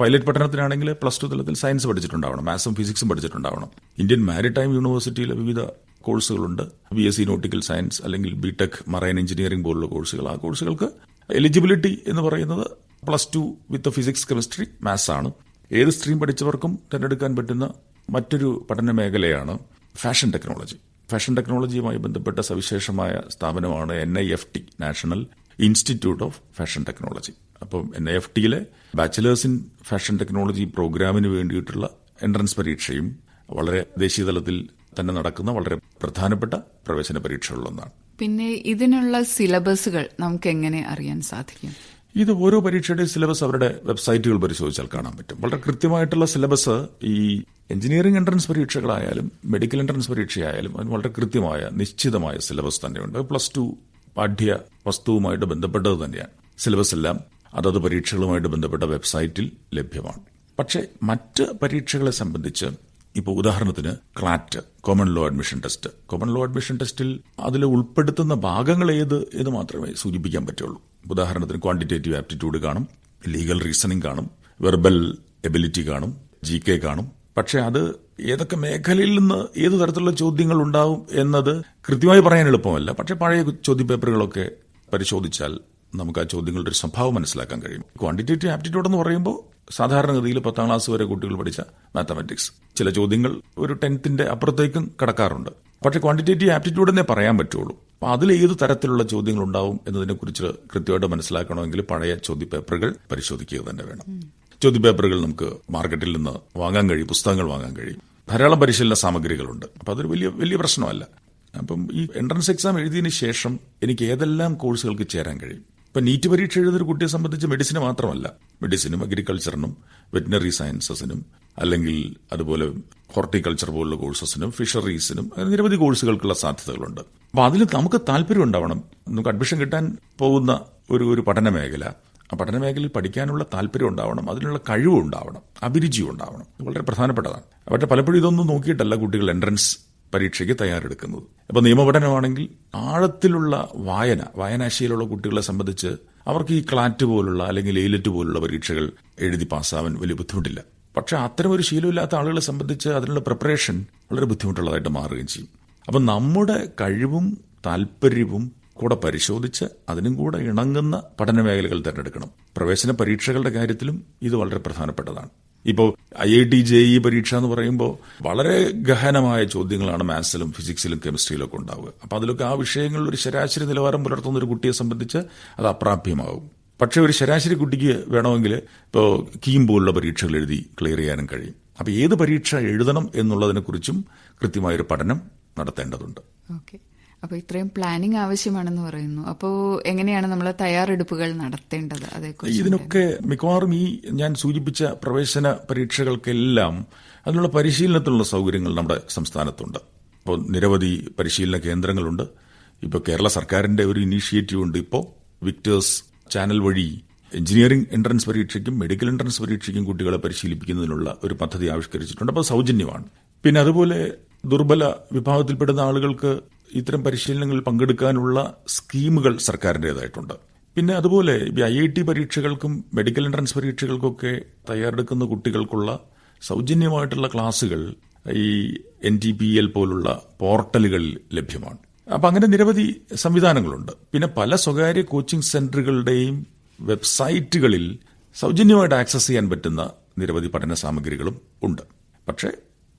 പൈലറ്റ് പഠനത്തിനാണെങ്കിൽ പ്ലസ് ടു തലത്തിൽ സയൻസ് പഠിച്ചിട്ടുണ്ടാവണം മാത്സും ഫിസിക്സും പഠിച്ചിട്ടുണ്ടാവണം. ഇന്ത്യൻ മാരിടൈം യൂണിവേഴ്സിറ്റിയിലെ വിവിധ കോഴ്സുകളുണ്ട് B S C nautical science അല്ലെങ്കിൽ ബി ടെക് മറൈൻ എഞ്ചിനീയറിംഗ് പോലുള്ള കോഴ്സുകൾ ആ കോഴ്സുകൾക്ക് എലിജിബിലിറ്റി എന്ന് പറയുന്നത് plus two with physics chemistry maths ആണ്. ഏത് സ്ട്രീം പഠിച്ചവർക്കും തിരഞ്ഞെടുക്കാൻ പറ്റുന്ന മറ്റൊരു പഠന മേഖലയാണ് ഫാഷൻ ടെക്നോളജി ഫാഷൻ ടെക്നോളജിയുമായി ബന്ധപ്പെട്ട സവിശേഷമായ സ്ഥാപനമാണ് N I F T national institute of fashion technology അപ്പം എൻ ഐ എഫ് ടിയിലെ ബാച്ചിലേഴ്സ് ഇൻ ഫാഷൻ ടെക്നോളജി പ്രോഗ്രാമിന് വേണ്ടിയിട്ടുള്ള എൻട്രൻസ് പരീക്ഷയും വളരെ ദേശീയ തലത്തിൽ തന്നെ നടക്കുന്ന വളരെ പ്രധാനപ്പെട്ട പ്രവേശന പരീക്ഷകളിലൊന്നാണ്. പിന്നെ ഇതിനുള്ള സിലബസുകൾ നമുക്ക് എങ്ങനെ അറിയാൻ സാധിക്കും? ഇത് ഓരോ പരീക്ഷയുടെയും സിലബസ് അവരുടെ വെബ്സൈറ്റുകൾ പരിശോധിച്ചാൽ കാണാൻ പറ്റും. വളരെ കൃത്യമായിട്ടുള്ള സിലബസ് ഈ എഞ്ചിനീയറിംഗ് എൻട്രൻസ് പരീക്ഷകളായാലും മെഡിക്കൽ എൻട്രൻസ് പരീക്ഷയായാലും അതിന് വളരെ കൃത്യമായ നിശ്ചിതമായ സിലബസ് തന്നെയുണ്ട്. പ്ലസ് ടു പാഠ്യ വസ്തുവുമായിട്ട് ബന്ധപ്പെട്ടത് തന്നെയാണ്. സിലബസ് എല്ലാം അതത് പരീക്ഷകളുമായിട്ട് ബന്ധപ്പെട്ട വെബ്സൈറ്റിൽ ലഭ്യമാണ്. പക്ഷേ മറ്റ് പരീക്ഷകളെ സംബന്ധിച്ച് ഇപ്പോൾ ഉദാഹരണത്തിന് CLAT common law admission test common law admission ടെസ്റ്റിൽ അതിൽ ഉൾപ്പെടുത്തുന്ന ഭാഗങ്ങൾ ഏത് എന്ന് മാത്രമേ സൂചിപ്പിക്കാൻ പറ്റുള്ളൂ. ഉദാഹരണത്തിന് ക്വാണ്ടിറ്റേറ്റീവ് ആപ്റ്റിറ്റ്യൂഡ് കാണും ലീഗൽ റീസണിംഗ് കാണും വെർബൽ എബിലിറ്റി കാണും ജി കെ കാണും. പക്ഷെ അത് ഏതൊക്കെ മേഖലയിൽ നിന്ന് ഏതു തരത്തിലുള്ള ചോദ്യങ്ങൾ ഉണ്ടാവും എന്നത് കൃത്യമായി പറയാൻ എളുപ്പമല്ല. പക്ഷെ പഴയ ചോദ്യപേപ്പറുകളൊക്കെ പരിശോധിച്ചാൽ നമുക്ക് ആ ചോദ്യങ്ങളുടെ ഒരു സ്വഭാവം മനസ്സിലാക്കാൻ കഴിയും. ക്വാണ്ടിറ്റേറ്റീവ് ആപ്റ്റിറ്റ്യൂഡ് എന്ന് പറയുമ്പോൾ സാധാരണഗതിയിൽ പത്താം ക്ലാസ് വരെ കുട്ടികൾ പഠിച്ച മാത്തമാറ്റിക്സ് ചില ചോദ്യങ്ങൾ ഒരു ടെൻത്തിന്റെ അപ്പുറത്തേക്കും കടക്കാറുണ്ട്. പക്ഷെ ക്വാണ്ടിറ്റേറ്റീവ് ആപ്റ്റിറ്റ്യൂഡ് എന്നേ പറയാൻ പറ്റുള്ളൂ. അപ്പൊ അതിൽ ഏത് തരത്തിലുള്ള ചോദ്യങ്ങൾ ഉണ്ടാവും എന്നതിനെക്കുറിച്ച് കൃത്യമായിട്ട് മനസ്സിലാക്കണമെങ്കിൽ പഴയ ചോദ്യപേപ്പറുകൾ പരിശോധിക്കുക തന്നെ വേണം. ചോദ്യപേപ്പറുകൾ നമുക്ക് മാർക്കറ്റിൽ നിന്ന് വാങ്ങാൻ കഴിയും പുസ്തകങ്ങൾ വാങ്ങാൻ കഴിയും. ധാരാളം പരിശീലന സാമഗ്രികളുണ്ട്. അപ്പൊ അതൊരു വലിയ വലിയ പ്രശ്നമല്ല. അപ്പം ഈ എൻട്രൻസ് എക്സാം എഴുതിയതിന് ശേഷം എനിക്ക് ഏതെല്ലാം കോഴ്സുകൾക്ക് ചേരാൻ കഴിയും? ഇപ്പൊ നീറ്റ് പരീക്ഷ എഴുതുന്ന ഒരു കുട്ടിയെ സംബന്ധിച്ച് മെഡിസിന് മാത്രമല്ല. മെഡിസിനും അഗ്രികൾച്ചറിനും വെറ്റിനറി സയൻസസിനും അല്ലെങ്കിൽ അതുപോലെ ഹോർട്ടിക്കൾച്ചർ പോലുള്ള കോഴ്സസിനും ഫിഷറീസിനും നിരവധി കോഴ്സുകൾക്കുള്ള സാധ്യതകളുണ്ട്. അപ്പോൾ അതിൽ നമുക്ക് താല്പര്യം ഉണ്ടാവണം. നമുക്ക് അഡ്മിഷൻ കിട്ടാൻ പോകുന്ന ഒരു ഒരു പഠന മേഖല. ആ പഠന മേഖലയിൽ പഠിക്കാനുള്ള താല്പര്യം ഉണ്ടാവണം. അതിനുള്ള കഴിവ് ഉണ്ടാവണം. അഭിരുചി ഉണ്ടാവണം. വളരെ പ്രധാനപ്പെട്ടതാണ്. പക്ഷേ പലപ്പോഴും ഇതൊന്നും നോക്കിയിട്ടല്ല കുട്ടികൾ എൻട്രൻസ് പരീക്ഷയ്ക്ക് തയ്യാറെടുക്കുന്നത്. അപ്പോൾ നിയമപഠനമാണെങ്കിൽ ആഴത്തിലുള്ള വായന വായനാശീലമുള്ള കുട്ടികളെ സംബന്ധിച്ച് അവർക്ക് ഈ ക്ലാറ്റ് പോലുള്ള അല്ലെങ്കിൽ എയിലറ്റ് പോലുള്ള പരീക്ഷകൾ എഴുതി പാസ്സാവാൻ വലിയ ബുദ്ധിമുട്ടില്ല. പക്ഷെ അത്തരം ഒരു ശീലമില്ലാത്ത ആളുകളെ സംബന്ധിച്ച് അതിനുള്ള പ്രിപ്പറേഷൻ വളരെ ബുദ്ധിമുട്ടുള്ളതായിട്ട് മാറുകയും ചെയ്യും. അപ്പം നമ്മുടെ കഴിവും താല്പര്യവും കൂടെ പരിശോധിച്ച് അതിനും കൂടെ ഇണങ്ങുന്ന പഠന മേഖലകൾ തിരഞ്ഞെടുക്കണം. പ്രവേശന പരീക്ഷകളുടെ കാര്യത്തിലും ഇത് വളരെ പ്രധാനപ്പെട്ടതാണ്. ഇപ്പോൾ I I T J E പരീക്ഷ എന്ന് പറയുമ്പോൾ വളരെ ഗഹനമായ ചോദ്യങ്ങളാണ് മാത്സിലും ഫിസിക്സിലും കെമിസ്ട്രിയിലും ഒക്കെ ഉണ്ടാവുക. അപ്പൊ അതിലൊക്കെ ആ വിഷയങ്ങളിൽ ഒരു ശരാശരി നിലവാരം പുലർത്തുന്ന ഒരു കുട്ടിയെ സംബന്ധിച്ച് അത് അപ്രാപ്യമാകും. പക്ഷേ ഒരു ശരാശരി കുട്ടിക്ക് വേണമെങ്കിൽ ഇപ്പോൾ കീം പോലുള്ള പരീക്ഷകൾ എഴുതി ക്ലിയർ ചെയ്യാനും കഴിയും. അപ്പോൾ ഏത് പരീക്ഷ എഴുതണം എന്നുള്ളതിനെക്കുറിച്ചും കൃത്യമായൊരു പഠനം നടത്തേണ്ടതുണ്ട്. ഓക്കെ. അപ്പൊ ഇത്രയും പ്ലാനിങ് ആവശ്യമാണെന്ന് പറയുന്നു. അപ്പോൾ എങ്ങനെയാണ് നമ്മൾ തയ്യാറെടുപ്പുകൾ നടത്തേണ്ടത് അതേക്കുറിച്ച് ഇതിനൊക്കെ മിക്കവാറും ഈ ഞാൻ സൂചിപ്പിച്ച പ്രവേശന പരീക്ഷകൾക്കെല്ലാം അതിനുള്ള പരിശീലനത്തിനുള്ള സൗകര്യങ്ങൾ നമ്മുടെ സംസ്ഥാനത്തുണ്ട്. ഇപ്പോൾ നിരവധി പരിശീലന കേന്ദ്രങ്ങളുണ്ട്. ഇപ്പോൾ കേരള സർക്കാരിന്റെ ഒരു ഇനീഷ്യേറ്റീവ് ഉണ്ട്. ഇപ്പോൾ വിക്ടേഴ്സ് ചാനൽ വഴി എഞ്ചിനീയറിംഗ് എൻട്രൻസ് പരീക്ഷയ്ക്കും മെഡിക്കൽ എൻട്രൻസ് പരീക്ഷയ്ക്കും കുട്ടികളെ പരിശീലിപ്പിക്കുന്നതിനുള്ള ഒരു പദ്ധതി ആവിഷ്കരിച്ചിട്ടുണ്ട്. അപ്പോൾ സൗജന്യമാണ്. പിന്നെ അതുപോലെ ദുർബല വിഭാഗത്തിൽപ്പെടുന്ന ആളുകൾക്ക് ഇത്തരം പരിശീലനങ്ങളിൽ പങ്കെടുക്കാനുള്ള സ്കീമുകൾ സർക്കാരിന്റെതായിട്ടുണ്ട്. പിന്നെ അതുപോലെ ഐ ഐ ടി പരീക്ഷകൾക്കും മെഡിക്കൽ എൻട്രൻസ് പരീക്ഷകൾക്കൊക്കെ തയ്യാറെടുക്കുന്ന കുട്ടികൾക്കുള്ള സൗജന്യമായിട്ടുള്ള ക്ലാസുകൾ ഈ എൻ ടി പി എൽ പോലുള്ള പോർട്ടലുകളിൽ ലഭ്യമാണ്. അപ്പം അങ്ങനെ നിരവധി സംവിധാനങ്ങളുണ്ട്. പിന്നെ പല സ്വകാര്യ കോച്ചിംഗ് സെന്ററുകളുടെയും വെബ്സൈറ്റുകളിൽ സൗജന്യമായിട്ട് ആക്സസ് ചെയ്യാൻ പറ്റുന്ന നിരവധി പഠന സാമഗ്രികളും ഉണ്ട്. പക്ഷേ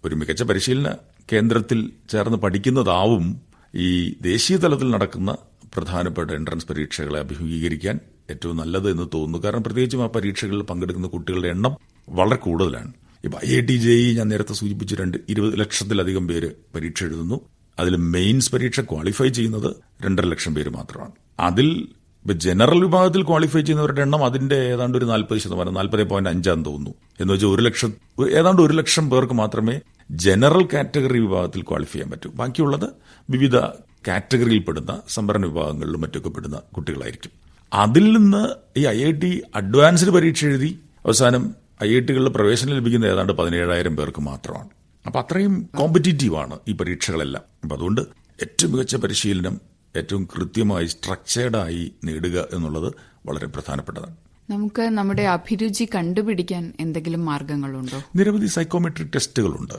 ഒരു മികച്ച പരിശീലന കേന്ദ്രത്തിൽ ചേർന്ന് പഠിക്കുന്നതാവും ഈ ദേശീയ തലത്തിൽ നടക്കുന്ന പ്രധാനപ്പെട്ട എൻട്രൻസ് പരീക്ഷകളെ അഭിമുഖീകരിക്കാൻ ഏറ്റവും നല്ലത് എന്ന് തോന്നുന്നു. കാരണം പ്രത്യേകിച്ചും ആ പരീക്ഷകളിൽ പങ്കെടുക്കുന്ന കുട്ടികളുടെ എണ്ണം വളരെ കൂടുതലാണ്. ഇപ്പൊ ഐ ഐ ടി ജെ ഞാൻ നേരത്തെ സൂചിപ്പിച്ചു രണ്ട് ഇരുപത് ലക്ഷത്തിലധികം പേര് പരീക്ഷ എഴുതുന്നു. അതിൽ മെയിൻസ് പരീക്ഷ ക്വാളിഫൈ ചെയ്യുന്നത് രണ്ടര ലക്ഷം പേര് മാത്രമാണ്. അതിൽ ഇപ്പൊ ജനറൽ വിഭാഗത്തിൽ ക്വാളിഫൈ ചെയ്യുന്നവരുടെ എണ്ണം അതിന്റെ ഏതാണ്ട് ഒരു നാൽപ്പത് ശതമാനം നാൽപ്പത് പോയിന്റ് അഞ്ചാന്ന് തോന്നുന്നു. എന്ന് വെച്ചാൽ ഒരു ലക്ഷം ഏതാണ്ട് ഒരു ലക്ഷം പേർക്ക് മാത്രമേ ജനറൽ കാറ്റഗറി വിഭാഗത്തിൽ ക്വാളിഫൈ ചെയ്യാൻ പറ്റൂ. ബാക്കിയുള്ളത് വിവിധ കാറ്റഗറിയിൽപ്പെടുന്ന സംവരണ വിഭാഗങ്ങളിലും മറ്റൊക്കെ പെടുന്ന കുട്ടികളായിരിക്കും. അതിൽ നിന്ന് ഈ ഐ ഐ ടി അഡ്വാൻസ്ഡ് പരീക്ഷ എഴുതി അവസാനം ഐ ഐ ടികളിൽ പ്രവേശനം ലഭിക്കുന്ന ഏതാണ്ട് പതിനേഴായിരം പേർക്ക് മാത്രമാണ്. അപ്പൊ അത്രയും കോമ്പറ്റീറ്റീവാണ് ഈ പരീക്ഷകളെല്ലാം. അപ്പൊ അതുകൊണ്ട് ഏറ്റവും മികച്ച പരിശീലനം ഏറ്റവും കൃത്യമായി സ്ട്രക്ചേർഡായി നേടുക എന്നുള്ളത് വളരെ പ്രധാനപ്പെട്ടതാണ്. നമുക്ക് നമ്മുടെ അഭിരുചി കണ്ടുപിടിക്കാൻ എന്തെങ്കിലും മാർഗങ്ങളുണ്ടോ? നിരവധി സൈക്കോമെട്രിക് ടെസ്റ്റുകളുണ്ട്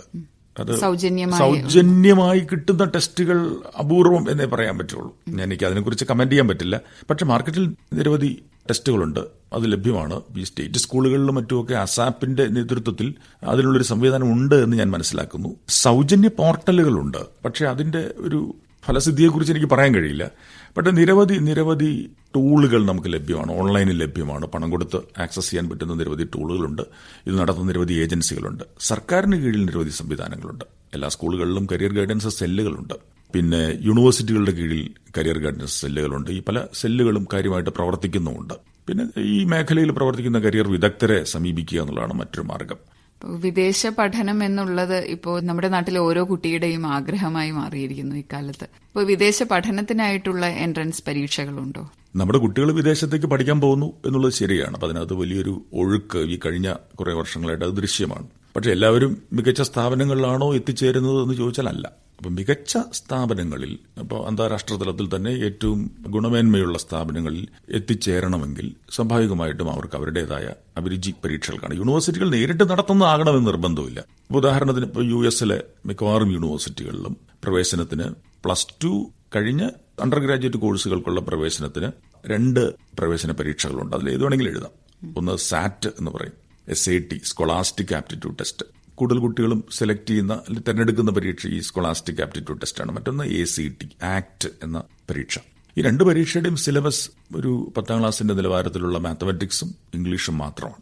അത് സൗജന്യമായി കിട്ടുന്ന ടെസ്റ്റുകൾ അപൂർവം എന്നേ പറയാൻ പറ്റുള്ളൂ. ഞാൻ എനിക്ക് അതിനെക്കുറിച്ച് കമന്റ് ചെയ്യാൻ പറ്റില്ല. പക്ഷെ മാർക്കറ്റിൽ നിരവധി ടെസ്റ്റുകളുണ്ട് അത് ലഭ്യമാണ്. ഈ സ്റ്റേറ്റ് സ്കൂളുകളിലും മറ്റുമൊക്കെ അസാപ്പിന്റെ നേതൃത്വത്തിൽ അതിനുള്ളൊരു സംവിധാനം ഉണ്ട് എന്ന് ഞാൻ മനസ്സിലാക്കുന്നു. സൗജന്യ പോർട്ടലുകളുണ്ട് പക്ഷെ അതിന്റെ ഒരു ഫലസിദ്ധിയെക്കുറിച്ച് എനിക്ക് പറയാൻ കഴിയില്ല. പക്ഷേ നിരവധി നിരവധി ടൂളുകൾ നമുക്ക് ലഭ്യമാണ്. ഓൺലൈനിൽ ലഭ്യമാണ്. പണം കൊടുത്ത് ആക്സസ് ചെയ്യാൻ പറ്റുന്ന നിരവധി ടൂളുകളുണ്ട്. ഇത് നടത്തുന്ന നിരവധി ഏജൻസികളുണ്ട്. സർക്കാരിന് കീഴിൽ നിരവധി സംവിധാനങ്ങളുണ്ട്. എല്ലാ സ്കൂളുകളിലും കരിയർ ഗൈഡൻസ് സെല്ലുകളുണ്ട്. പിന്നെ യൂണിവേഴ്സിറ്റികളുടെ കീഴിൽ കരിയർ ഗൈഡൻസ് സെല്ലുകളുണ്ട്. ഈ പല സെല്ലുകളും കാര്യമായിട്ട് പ്രവർത്തിക്കുന്നുമുണ്ട്. പിന്നെ ഈ മേഖലയിൽ പ്രവർത്തിക്കുന്ന കരിയർ വിദഗ്ധരെ സമീപിക്കുക എന്നുള്ളതാണ് മറ്റൊരു മാർഗം. വിദേശ പഠനം എന്നുള്ളത് ഇപ്പോൾ നമ്മുടെ നാട്ടിലെ ഓരോ കുട്ടിയുടെയും ആഗ്രഹമായി മാറിയിരിക്കുന്നു ഇക്കാലത്ത്. ഇപ്പോൾ വിദേശ പഠനത്തിനായിട്ടുള്ള എൻട്രൻസ് പരീക്ഷകളുണ്ടോ? നമ്മുടെ കുട്ടികൾ വിദേശത്തേക്ക് പഠിക്കാൻ പോകുന്നു എന്നുള്ളത് ശരിയാണ്. അപ്പം അതിനകത്ത് വലിയൊരു ഒഴുക്ക് ഈ കഴിഞ്ഞ കുറേ വർഷങ്ങളായിട്ട് അത് ദൃശ്യമാണ്. പക്ഷെ എല്ലാവരും മികച്ച സ്ഥാപനങ്ങളിലാണോ എത്തിച്ചേരുന്നത് എന്ന് ചോദിച്ചാൽ അല്ല അപ്പം മികച്ച സ്ഥാപനങ്ങളിൽ അപ്പോൾ അന്താരാഷ്ട്ര തലത്തിൽ തന്നെ ഏറ്റവും ഗുണമേന്മയുള്ള സ്ഥാപനങ്ങളിൽ എത്തിച്ചേരണമെങ്കിൽ സ്വാഭാവികമായിട്ടും അവർക്ക് അവരുടേതായ അഭിരുചി പരീക്ഷകൾക്കാണ്. യൂണിവേഴ്സിറ്റികൾ നേരിട്ട് നടത്തുന്നതാകണമെന്ന് നിർബന്ധമില്ല ഇപ്പോൾ ഉദാഹരണത്തിന് ഇപ്പോൾ യു എസിലെ മിക്കവാറും യൂണിവേഴ്സിറ്റികളിലും പ്രവേശനത്തിന് പ്ലസ് ടു കഴിഞ്ഞ് അണ്ടർ ഗ്രാജുവേറ്റ് കോഴ്സുകൾക്കുള്ള പ്രവേശനത്തിന് രണ്ട് പ്രവേശന പരീക്ഷകളുണ്ട്. അതിൽ ഏത് വേണമെങ്കിലും എഴുതാം. ഒന്ന് സാറ്റ് എന്ന് പറയും. S I T scholastic aptitude test കൂടുതൽ കുട്ടികളും സെലക്ട് ചെയ്യുന്ന തിരഞ്ഞെടുക്കുന്ന പരീക്ഷ ഈ സ്കോളാസ്റ്റിക് ആപ്റ്റിറ്റ്യൂഡ് ടെസ്റ്റാണ് മറ്റൊന്ന് എ സി ടി ആക്ട് എന്ന പരീക്ഷ. ഈ രണ്ട് പരീക്ഷയുടെയും സിലബസ് ഒരു പത്താം ക്ലാസ്സിന്റെ നിലവാരത്തിലുള്ള മാത്തമാറ്റിക്സും ഇംഗ്ലീഷും മാത്രമാണ്.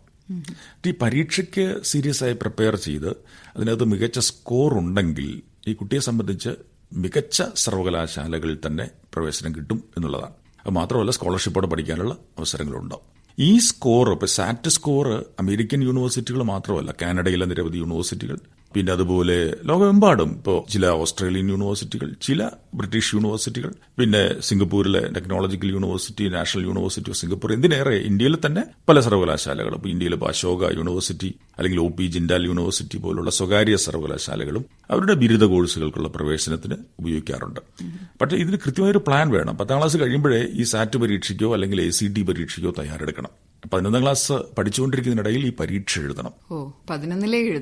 ഈ പരീക്ഷയ്ക്ക് സീരിയസ് ആയി പ്രിപ്പയർ ചെയ്ത് അതിനകത്ത് മികച്ച സ്കോർ ഉണ്ടെങ്കിൽ ഈ കുട്ടിയെ സംബന്ധിച്ച് മികച്ച സർവകലാശാലകളിൽ തന്നെ പ്രവേശനം കിട്ടും എന്നുള്ളതാണ്. അത് മാത്രമല്ല സ്കോളർഷിപ്പോടെ പഠിക്കാനുള്ള അവസരങ്ങളുണ്ടാവും. ഈ സ്കോർ ഇപ്പൊ സാറ്റ് സ്കോർ അമേരിക്കൻ യൂണിവേഴ്സിറ്റികൾ മാത്രമല്ല കാനഡയിലെ നിരവധി യൂണിവേഴ്സിറ്റികൾ പിന്നെ അതുപോലെ ലോകമെമ്പാടും ഇപ്പോൾ ചില ഓസ്ട്രേലിയൻ യൂണിവേഴ്സിറ്റികൾ ചില ബ്രിട്ടീഷ് യൂണിവേഴ്സിറ്റികൾ പിന്നെ സിംഗപ്പൂരിലെ technological university national university of Singapore എന്തിനേറെ ഇന്ത്യയിൽ തന്നെ പല സർവകലാശാലകൾ ഇപ്പോൾ ഇന്ത്യയിൽ ഇപ്പോൾ അശോക യൂണിവേഴ്സിറ്റി അല്ലെങ്കിൽ ഒ പി ജിൻഡാൽ യൂണിവേഴ്സിറ്റി പോലുള്ള സ്വകാര്യ സർവകലാശാലകളും അവരുടെ ബിരുദ കോഴ്സുകൾക്കുള്ള പ്രവേശനത്തിന് ഉപയോഗിക്കാറുണ്ട്. പക്ഷേ ഇതിന് കൃത്യമായൊരു പ്ലാൻ വേണം. പത്താം ക്ലാസ് കഴിയുമ്പോഴേ ഈ സാറ്റ് പരീക്ഷയ്ക്കോ അല്ലെങ്കിൽ എ സി ടി പരീക്ഷയ്ക്കോ തയ്യാറെടുക്കണം. പതിനൊന്നാം ക്ലാസ് പഠിച്ചുകൊണ്ടിരിക്കുന്നതിനിടയിൽ ഈ പരീക്ഷ എഴുതണം.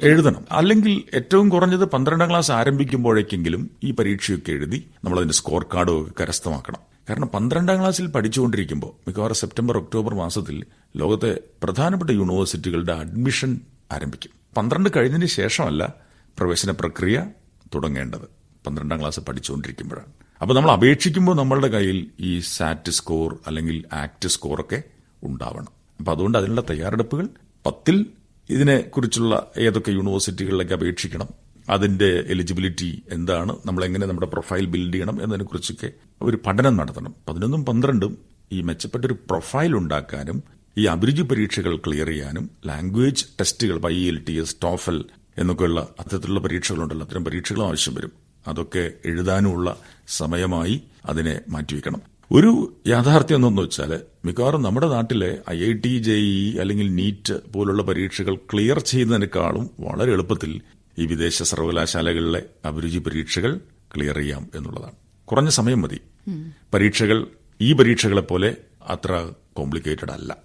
എഴുതണം. അല്ലെങ്കിൽ ഏറ്റവും കുറഞ്ഞത് പന്ത്രണ്ടാം ക്ലാസ് ആരംഭിക്കുമ്പോഴേക്കെങ്കിലും ഈ പരീക്ഷയൊക്കെ എഴുതി നമ്മൾ അതിന്റെ സ്കോർ കാർഡ് കരസ്ഥമാക്കണം. കാരണം പന്ത്രണ്ടാം ക്ലാസ്സിൽ പഠിച്ചുകൊണ്ടിരിക്കുമ്പോൾ മിക്കവാറും സെപ്റ്റംബർ ഒക്ടോബർ മാസത്തിൽ ലോകത്തെ പ്രധാനപ്പെട്ട യൂണിവേഴ്സിറ്റികളുടെ അഡ്മിഷൻ ആരംഭിക്കും. പന്ത്രണ്ട് കഴിഞ്ഞതിന് ശേഷമല്ല പ്രവേശന പ്രക്രിയ തുടങ്ങേണ്ടത്. പന്ത്രണ്ടാം ക്ലാസ് പഠിച്ചുകൊണ്ടിരിക്കുമ്പോഴാണ്. അപ്പോൾ നമ്മൾ അപേക്ഷിക്കുമ്പോൾ നമ്മളുടെ കയ്യിൽ ഈ സാറ്റ് സ്കോർ അല്ലെങ്കിൽ ആക്ട് സ്കോറൊക്കെ ഉണ്ടാവണം. അപ്പം അതുകൊണ്ട് അതിനുള്ള തയ്യാറെടുപ്പുകൾ പത്തിൽ ഇതിനെക്കുറിച്ചുള്ള ഏതൊക്കെ യൂണിവേഴ്സിറ്റികളിലേക്ക് അപേക്ഷിക്കണം അതിന്റെ എലിജിബിലിറ്റി എന്താണ് നമ്മൾ എങ്ങനെ നമ്മുടെ പ്രൊഫൈൽ ബിൽഡ് ചെയ്യണം എന്നതിനെക്കുറിച്ചൊക്കെ ഒരു പഠനം നടത്തണം. പതിനൊന്നും പന്ത്രണ്ടും ഈ മെച്ചപ്പെട്ട ഒരു പ്രൊഫൈൽ ഉണ്ടാക്കാനും ഈ അഭിരുചി പരീക്ഷകൾ ക്ലിയർ ചെയ്യാനും ലാംഗ്വേജ് ടെസ്റ്റുകൾ I L T S TOEFL എന്നൊക്കെയുള്ള അത്തരത്തിലുള്ള പരീക്ഷകളുണ്ടല്ലോ അത്തരം പരീക്ഷകളും ആവശ്യം വരും. അതൊക്കെ എഴുതാനുമുള്ള സമയമായി അതിനെ മാറ്റിവെക്കണം. ഒരു യാഥാർത്ഥ്യം എന്തെന്ന് വെച്ചാൽ മിക്കവാറും നമ്മുടെ നാട്ടിലെ I I T J E അല്ലെങ്കിൽ നീറ്റ് പോലുള്ള പരീക്ഷകൾ ക്ലിയർ ചെയ്യുന്നതിനേക്കാളും വളരെ എളുപ്പത്തിൽ ഈ വിദേശ സർവകലാശാലകളിലെ അഭിരുചി പരീക്ഷകൾ ക്ലിയർ ചെയ്യാം എന്നുള്ളതാണ്. കുറഞ്ഞ സമയം മതി. പരീക്ഷകൾ ഈ പരീക്ഷകളെ പോലെ അത്ര കോംപ്ലിക്കേറ്റഡ് അല്ല.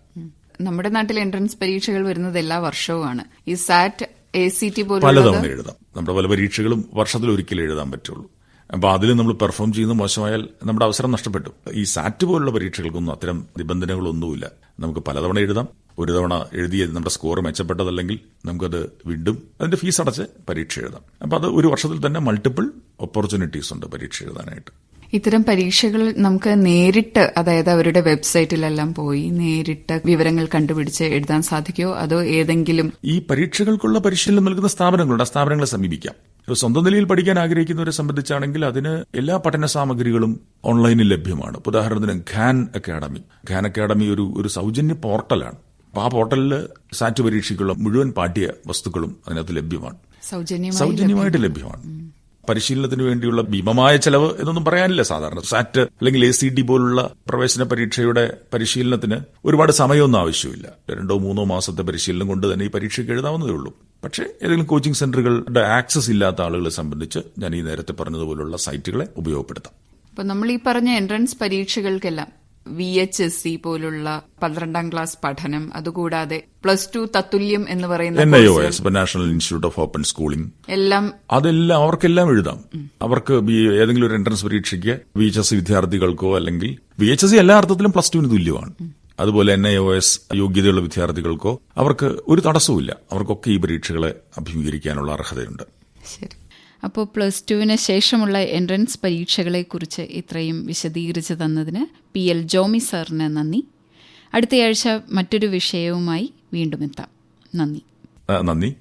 നമ്മുടെ നാട്ടിൽ എൻട്രൻസ് പരീക്ഷകൾ വരുന്നത് എല്ലാ വർഷവുമാണ്. ഈ സാറ്റ് എ സി ടി പലതവണ എഴുതാം. നമ്മുടെ പല പരീക്ഷകളും വർഷത്തിൽ ഒരിക്കലും എഴുതാൻ പറ്റുള്ളൂ. അപ്പൊ അതിൽ നമ്മൾ പെർഫോം ചെയ്യുന്ന മോശമായാൽ നമ്മുടെ അവസരം നഷ്ടപ്പെട്ടു. ഈ സാറ്റ് പോലുള്ള പരീക്ഷകൾക്കൊന്നും അത്തരം നിബന്ധനകളൊന്നുമില്ല. നമുക്ക് പലതവണ എഴുതാം. ഒരു തവണ എഴുതിയത് നമ്മുടെ സ്കോർ മെച്ചപ്പെട്ടതല്ലെങ്കിൽ നമുക്കത് വീണ്ടും അതിന്റെ ഫീസ് അടച്ച് പരീക്ഷ എഴുതാം. അപ്പൊ അത് ഒരു വർഷത്തിൽ തന്നെ മൾട്ടിപ്പിൾ ഓപ്പർച്യൂണിറ്റീസ് ഉണ്ട് പരീക്ഷ എഴുതാനായിട്ട്. ഇത്തരം പരീക്ഷകൾ നമുക്ക് നേരിട്ട് അതായത് അവരുടെ വെബ്സൈറ്റിലെല്ലാം പോയി നേരിട്ട് വിവരങ്ങൾ കണ്ടുപിടിച്ച് എഴുതാൻ സാധിക്കുമോ? അതോ ഏതെങ്കിലും ഈ പരീക്ഷകൾക്കുള്ള പരിശീലനം നൽകുന്ന സ്ഥാപനങ്ങളുണ്ട്. ആ സ്ഥാപനങ്ങളെ സമീപിക്കാം. സ്വന്തം നിലയിൽ പഠിക്കാൻ ആഗ്രഹിക്കുന്നവരെ സംബന്ധിച്ചാണെങ്കിൽ അതിന് എല്ലാ പഠന സാമഗ്രികളും ഓൺലൈനിൽ ലഭ്യമാണ്. ഉദാഹരണത്തിന് ഖാൻ അക്കാഡമി ഖാൻ അക്കാഡമി ഒരു ഒരു സൗജന്യ പോർട്ടലാണ്. അപ്പൊ ആ പോർട്ടലിൽ സാറ്റ് പരീക്ഷയ്ക്കുള്ള മുഴുവൻ പാഠ്യ വസ്തുക്കളും അതിനകത്ത് ലഭ്യമാണ്. സൗജന്യമായി സൗജന്യമായിട്ട് ലഭ്യമാണ്. പരിശീലനത്തിന് വേണ്ടിയുള്ള ഭീമമായ ചെലവ് എന്നൊന്നും പറയാനില്ല. സാധാരണ സാറ്റ് അല്ലെങ്കിൽ എ സി ഡി പോലുള്ള പ്രവേശന പരീക്ഷയുടെ പരിശീലനത്തിന് ഒരുപാട് സമയമൊന്നും ആവശ്യമില്ല. രണ്ടോ മൂന്നോ മാസത്തെ പരിശീലനം കൊണ്ട് തന്നെ ഈ പരീക്ഷയ്ക്ക് എഴുതാവുന്നതേ ഉള്ളൂ. പക്ഷേ ഏതെങ്കിലും കോച്ചിങ് സെന്ററുകളുടെ ആക്സസ് ഇല്ലാത്ത ആളുകളെ സംബന്ധിച്ച് ഞാൻ ഈ നേരത്തെ പറഞ്ഞതുപോലുള്ള സൈറ്റുകളെ ഉപയോഗപ്പെടുത്താം. അപ്പൊ നമ്മൾ ഈ പറഞ്ഞ എൻട്രൻസ് പരീക്ഷകൾക്കെല്ലാം വി എച്ച് എസ് സി പോലുള്ള പന്ത്രണ്ടാം ക്ലാസ് പഠനം അതുകൂടാതെ പ്ലസ് ടു തത്തുല്യം എന്ന് പറയുന്ന എൻ ഐ ഒ കോഴ്സുകൾ S national institute of open schooling എല്ലാം അതെല്ലാം അവർക്കെല്ലാം എഴുതാം. അവർക്ക് ഏതെങ്കിലും ഒരു എൻട്രൻസ് പരീക്ഷയ്ക്ക് വി എച്ച് എസ് വിദ്യാർത്ഥികൾക്കോ അല്ലെങ്കിൽ വി എച്ച് എസ് എല്ലാ അർത്ഥത്തിലും പ്ലസ് ടുവിന് തുല്യമാണ്. അതുപോലെ എൻ ഐ ഒ എസ് യോഗ്യതയുള്ള വിദ്യാർത്ഥികൾക്കോ അവർക്ക് ഒരു തടസ്സവുമില്ല. അവർക്കൊക്കെ ഈ പരീക്ഷകളെ അഭിമുഖീകരിക്കാനുള്ള അർഹതയുണ്ട്. ശരി. അപ്പോൾ പ്ലസ് ടുവിന് ശേഷമുള്ള എൻട്രൻസ് പരീക്ഷകളെക്കുറിച്ച് ഇത്രയും വിശദീകരിച്ച് തന്നതിന് പി എൽ ജോമി സാറിന് നന്ദി. അടുത്തയാഴ്ച മറ്റൊരു വിഷയവുമായി വീണ്ടും എത്താം. നന്ദി. നന്ദി.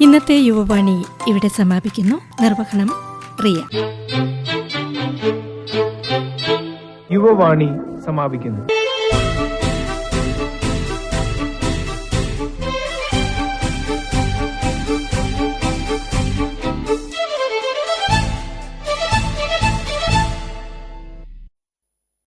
ഇന്നത്തെ യുവവാണി ഇവിടെ സമാപിക്കുന്നു. നിർവഹണം പ്രിയ യുവവാണി സമാപിക്കുന്നു.